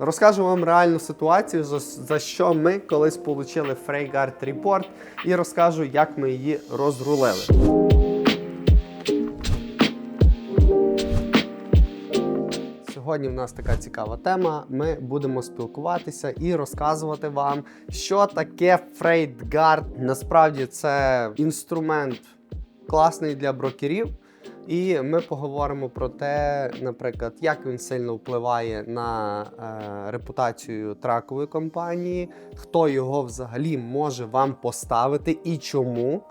Розкажу вам реальну ситуацію, за, що ми колись отримали FreeGuard Report, і розкажу, як ми її розрулили. Сьогодні в нас така цікава тема. Ми будемо спілкуватися і розказувати вам, що таке FreightGuard. Насправді це інструмент класний для брокерів. І ми поговоримо про те, наприклад, як він сильно впливає на е, репутацію тракової компанії, хто його взагалі може вам поставити і чому.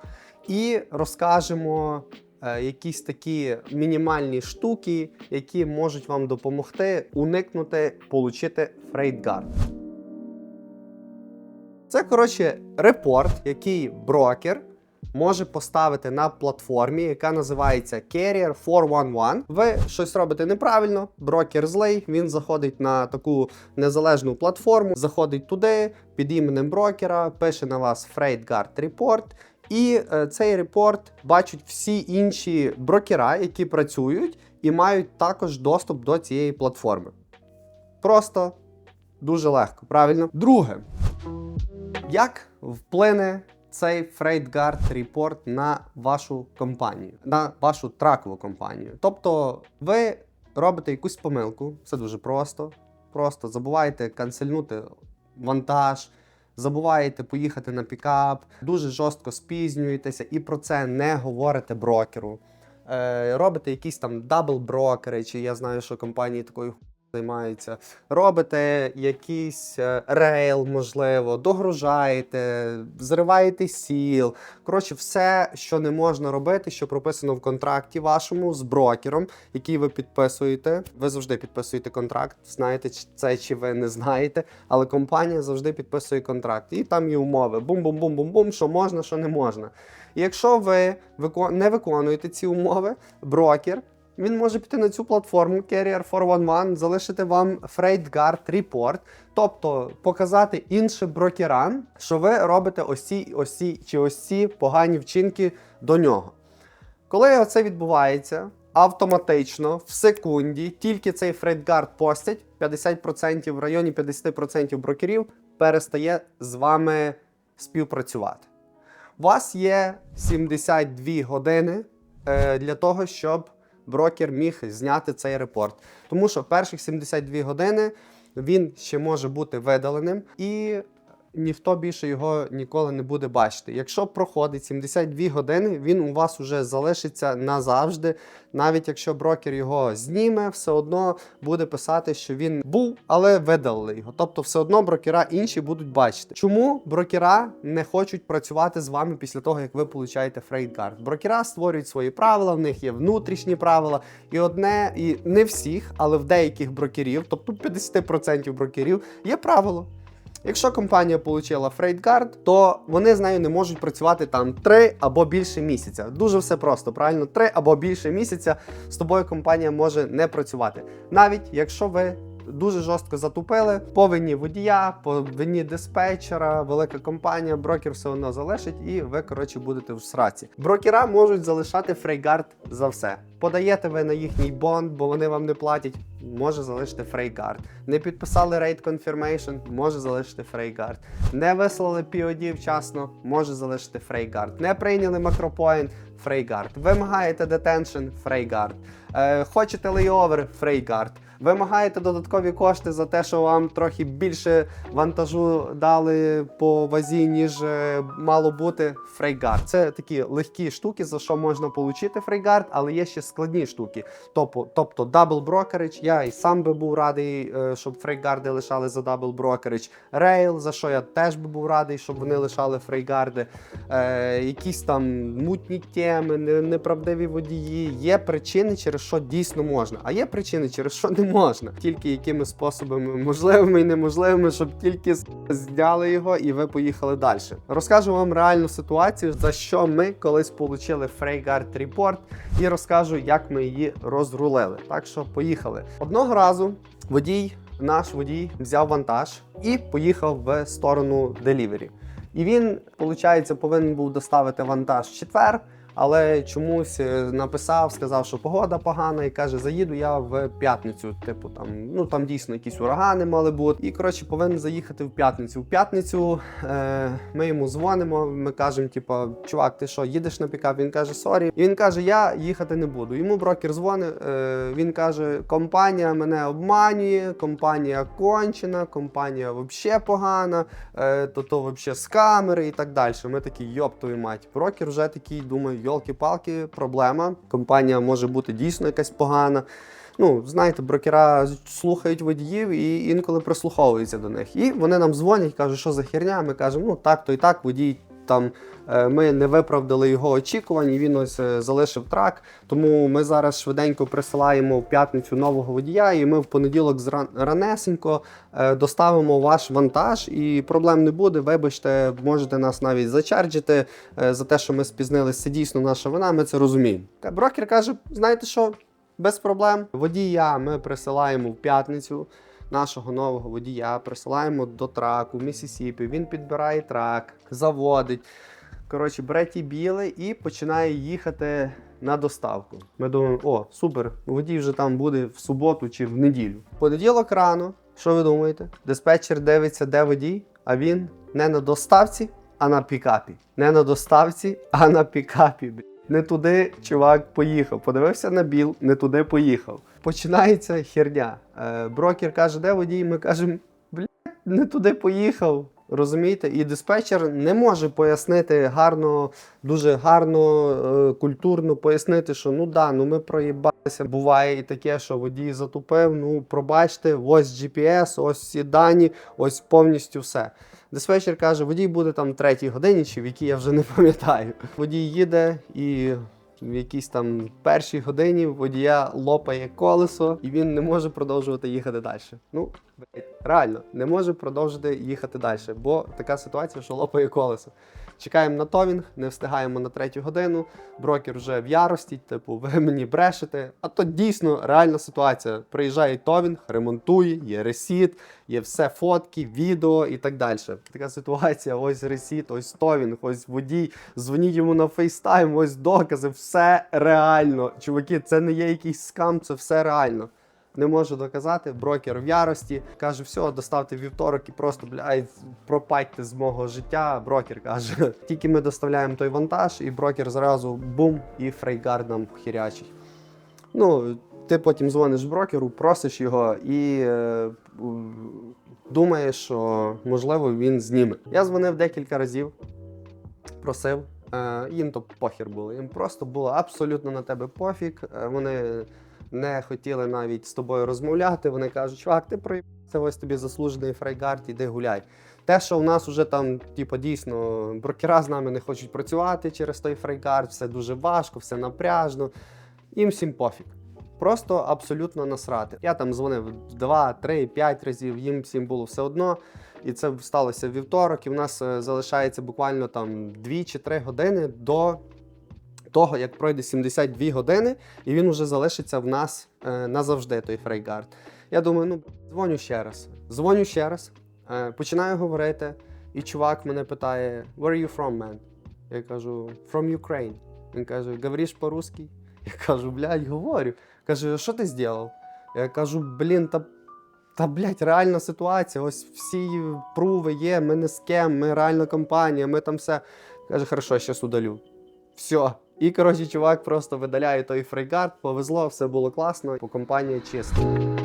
І розкажемо е, якісь такі мінімальні штуки, які можуть вам допомогти уникнути отримати фрейтгард. Це коротше репорт, який брокер може поставити на платформі, яка називається Carrier 411. Ви щось робите неправильно, брокер злий, він заходить на таку незалежну платформу, заходить туди під іменем брокера, пише на вас FreightGuard Report. І е, цей репорт бачать всі інші брокера, які працюють і мають також доступ до цієї платформи. Просто дуже легко, правильно? Друге, як вплине цей FreightGuard Report на вашу компанію, на вашу тракову компанію? Тобто, ви робите якусь помилку, все дуже просто. Просто забуваєте канцельнути вантаж, забуваєте поїхати на пікап, дуже жорстко спізнюєтеся і про це не говорите брокеру. Е, робите якісь там дабл брокери, чи я знаю, що компанії такою займаються. Робите якийсь е, рейл, можливо, догружаєте, зриваєте сіл. Коротше, все, що не можна робити, що прописано в контракті вашому з брокером, який ви підписуєте. Ви завжди підписуєте контракт, знаєте це чи ви не знаєте, але компанія завжди підписує контракт. І там є умови: бум-бум-бум-бум-бум, що можна, що не можна. І якщо ви не виконуєте ці умови, брокер. Він може піти на цю платформу Carrier 411, залишити вам FreightGuard Report, тобто показати іншим брокерам, що ви робите ось ці, ось ці чи ось ці погані вчинки до нього. Коли це відбувається, автоматично в секунді тільки цей FreightGuard постять 50% в районі 50% брокерів перестає з вами співпрацювати. У вас є 72 години е, для того, щоб брокер міг зняти цей репорт. Тому що перших 72 години він ще може бути видаленим і ніхто більше його ніколи не буде бачити. Якщо проходить 72 години, він у вас вже залишиться назавжди. Навіть якщо брокер його зніме, все одно буде писати, що він був, але видалили його. Тобто, все одно брокера інші будуть бачити. Чому брокера не хочуть працювати з вами після того, як ви получаєте фрейтгард? Брокера створюють свої правила, в них є внутрішні правила, і одне, і не всіх, але в деяких брокерів, тобто 50% брокерів, є правило. Якщо компанія отримала фрейтгард, то вони з нею не можуть працювати там 3 або більше місяця. Дуже все просто, правильно? 3 або більше місяця з тобою компанія може не працювати. Навіть якщо ви дуже жорстко затупили, по вині водія, по вині диспетчера, велика компанія, брокер все одно залишить, і ви, коротше, будете в сраці. Брокера можуть залишати фрейгард за все. Подаєте ви на їхній бонд, бо вони вам не платять. Може залишити фрейгард. Не підписали рейд confirmation, може залишити фрейгард. Не вислали POD вчасно, може залишити фрейгард. Не прийняли макропоінт, фрейгард. Вимагаєте детеншн, фрейгард. Е, хочете лейовер, фрейгард. Вимагаєте додаткові кошти за те, що вам трохи більше вантажу дали по вазі, ніж е, мало бути. Фрейгард. Це такі легкі штуки, за що можна отримати фрейгард, але є ще складні штуки. Тобто, дабл брокерич. Я і сам би був радий, е, щоб фрейгарди лишали за дабл брокерич. Рейл, за що я теж би був радий, щоб вони лишали фрейгарди. Е, якісь там мутні теми, неправдиві водії. Є причини, через що дійсно можна, а є причини, через що не можна. Тільки якими способами можливими і неможливими, щоб тільки зняли його і ви поїхали далі. Розкажу вам реальну ситуацію, за що ми колись отримали FreightGuard Report, і розкажу, як ми її розрулили. Так що поїхали. Одного разу водій, наш водій, взяв вантаж і поїхав в сторону Delivery. І він, виходить, повинен був доставити вантаж в четвер. Але чомусь е, написав, сказав, що погода погана, і каже, заїду я в п'ятницю. Типу, там, ну там дійсно якісь урагани мали бути. І коротше, повинен заїхати в п'ятницю. В п'ятницю е, ми йому дзвонимо. Ми кажемо, типу, чувак, ти що, їдеш на пікап? Він каже, сорі. І він каже, я їхати не буду. Йому брокер дзвонить. Е, він каже, компанія мене обманює, компанія кончена, компанія взагалі погана, е, то то взагалі з камери і так далі. Ми такі, йоп твою мать. Брокер вже такий думає, йолки-палки, проблема. Компанія може бути дійсно якась погана. Ну, знаєте, брокера слухають водіїв і інколи прислуховуються до них. І вони нам дзвонять, кажуть, що за херня. Ми кажемо, ну так, то і так, водій там е, ми не виправдали його очікувань, і він ось е, залишив трак. Тому ми зараз швиденько присилаємо в п'ятницю нового водія, і ми в понеділок ранесенько е, доставимо ваш вантаж, і проблем не буде. Вибачте, можете нас навіть зачарджити за те, що ми спізнилися. Це дійсно наша вина, ми це розуміємо. Брокер каже: знаєте що? Без проблем. Водія ми присилаємо в п'ятницю. Нашого нового водія присилаємо до траку в Місісіпі. Він підбирає трак, заводить. Коротше, бере ті біли і починає їхати на доставку. Ми думаємо, о, супер, водій вже там буде в суботу чи в неділю. Понеділок рано, що ви думаєте? Диспетчер дивиться, де водій, а він не на доставці, а на пікапі. Не на доставці, а на пікапі. Не туди чувак поїхав. Подивився на біл, не туди поїхав. Починається херня. Е, брокер каже, де водій? Ми кажемо, блядь, не туди поїхав. Розумієте? І диспетчер не може пояснити гарно, дуже гарно, е, культурно пояснити, що ну да, ну ми проїбалися. Буває і таке, що водій затупив. Ну, пробачте, ось GPS, ось всі дані, ось повністю все. Диспетчер каже, водій буде там третій годині, чи в якій я вже не пам'ятаю. Водій їде і в якійсь там першій годині водія лопає колесо, і він не може продовжувати їхати далі. Ну, реально, не може продовжити їхати далі, бо така ситуація, що лопає колесо. Чекаємо на товінг, не встигаємо на третю годину. Брокер вже в ярості, типу, ви мені брешете. А то дійсно реальна ситуація. Приїжджає товінг, ремонтує, є ресіт, є все фотки, відео і так далі. Така ситуація: ось ресіт, ось товінг, ось водій. Дзвоніть йому на фейстайм, ось докази, все реально. Чуваки, це не є якийсь скам, це все реально. Не можу доказати, брокер в ярості. Каже, все, доставте вівторок і просто блядь, пропадьте з мого життя. Брокер каже. Tільки ми доставляємо той вантаж, і брокер зразу бум, і фрейгард нам хірячить. Ну, ти потім дзвониш брокеру, просиш його і е, думаєш, що можливо він зніме. Я дзвонив декілька разів, просив. Е, їм то похір було. Їм просто було абсолютно на тебе пофіг. Е, вони не хотіли навіть з тобою розмовляти. Вони кажуть, чувак, ти проїбався, ось тобі заслужений фрейгард, іди гуляй. Те, що у нас вже там, типу, дійсно, брокера з нами не хочуть працювати через той фрейгард, все дуже важко, все напряжно. Їм всім пофіг. Просто абсолютно насрати. Я там дзвонив 2, 3, 5 разів, їм всім було все одно. І це сталося вівторок, і в нас е, залишається буквально там 2 чи 3 години до того, як пройде 72 години, і він вже залишиться в нас е, назавжди, той фрейгард. Я думаю, ну дзвоню ще раз. Дзвоню ще раз, е, починаю говорити, і чувак мене питає: Where are you from, man? Я кажу, from Ukraine. Він каже, говориш по-русски? Я кажу, блядь, говорю. Каже, що ти зробив? Я кажу, блін, та, та блядь, реальна ситуація. Ось всі пруви є, ми не з кем, ми реальна компанія, ми там все. Каже, хорошо, щас удалю. Все. І коротше, чувак просто видаляє той фрейгард, повезло, все було класно, по компанії чисто.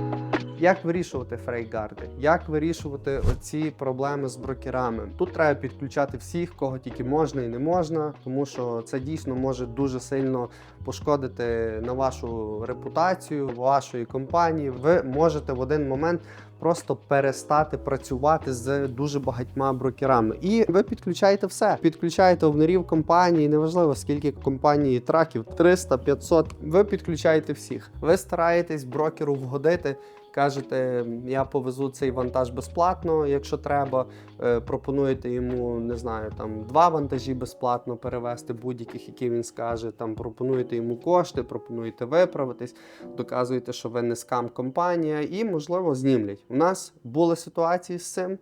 Як вирішувати фрейгарди? Як вирішувати оці проблеми з брокерами? Тут треба підключати всіх, кого тільки можна і не можна, тому що це дійсно може дуже сильно пошкодити на вашу репутацію, вашої компанії. Ви можете в один момент просто перестати працювати з дуже багатьма брокерами. І ви підключаєте все. Підключаєте овнерів компанії, неважливо скільки компанії траків, 300, 500. Ви підключаєте всіх. Ви стараєтесь брокеру вгодити. Кажете, я повезу цей вантаж безплатно, якщо треба. Е, пропонуєте йому, не знаю, там два вантажі безплатно перевезти, будь-яких, які він скаже. Там пропонуєте йому кошти, пропонуєте виправитись, доказуєте, що ви не скам компанія, і можливо знімлять. У нас були ситуації з цим.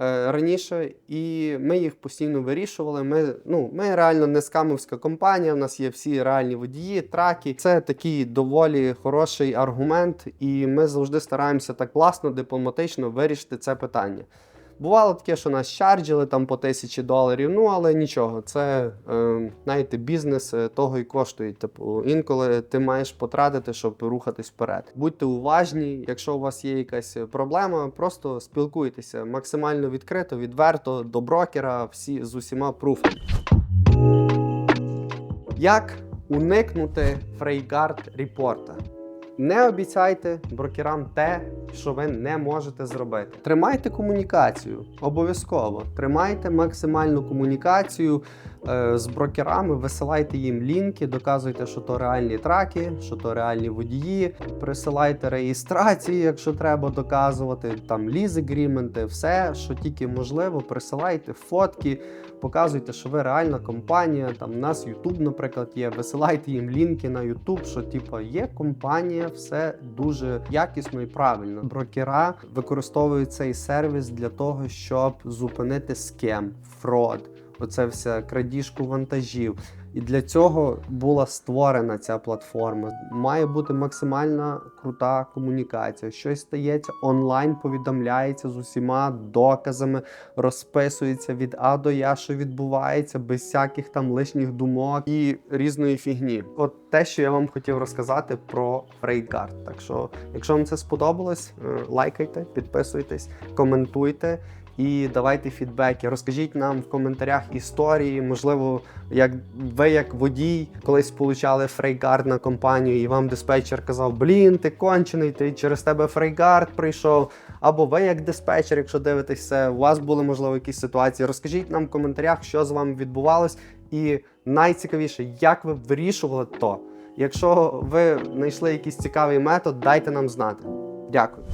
Е, раніше, і ми їх постійно вирішували. Ми, ну, ми реально не скамовська компанія. У нас є всі реальні водії, траки. Це такий доволі хороший аргумент, і ми завжди стараємося так класно, дипломатично вирішити це питання. Бувало таке, що нас чарджили там по тисячі доларів, ну але нічого, це е, знаєте, бізнес е, того і коштує. Типу, інколи ти маєш потратити, щоб рухатись вперед. Будьте уважні, якщо у вас є якась проблема, просто спілкуйтеся максимально відкрито, відверто до брокера, всі з усіма пруфами. Як уникнути фрейгард репорта? Не обіцяйте брокерам те, що ви не можете зробити. Тримайте комунікацію, обов'язково. Тримайте максимальну комунікацію з брокерами, висилайте їм лінки, доказуйте, що то реальні траки, що то реальні водії. Присилайте реєстрації, якщо треба доказувати, там ліз агріменти, все, що тільки можливо, присилайте фотки, показуйте, що ви реальна компанія. Там у нас YouTube, наприклад, є. Висилайте їм лінки на YouTube, що типу, є компанія, все дуже якісно і правильно. Брокера використовують цей сервіс для того, щоб зупинити скем, фрод, оце все крадіжку вантажів. І для цього була створена ця платформа. Має бути максимальна крута комунікація. Щось стається онлайн, повідомляється з усіма доказами, розписується від А до Я, що відбувається, без всяких там лишніх думок і різної фігні. От те, що я вам хотів розказати про FreightGuard. Так що, якщо вам це сподобалось, е, лайкайте, підписуйтесь, коментуйте. І давайте фідбеки. Розкажіть нам в коментарях історії. Можливо, як ви, як водій, колись получали фрейгард на компанію, і вам диспетчер казав: Блін, ти кончений, ти через тебе фрейгард прийшов. Або ви, як диспетчер, якщо дивитесь це, у вас були можливо якісь ситуації. Розкажіть нам в коментарях, що з вами відбувалось, і найцікавіше, як ви вирішували то. Якщо ви знайшли якийсь цікавий метод, дайте нам знати. Дякую.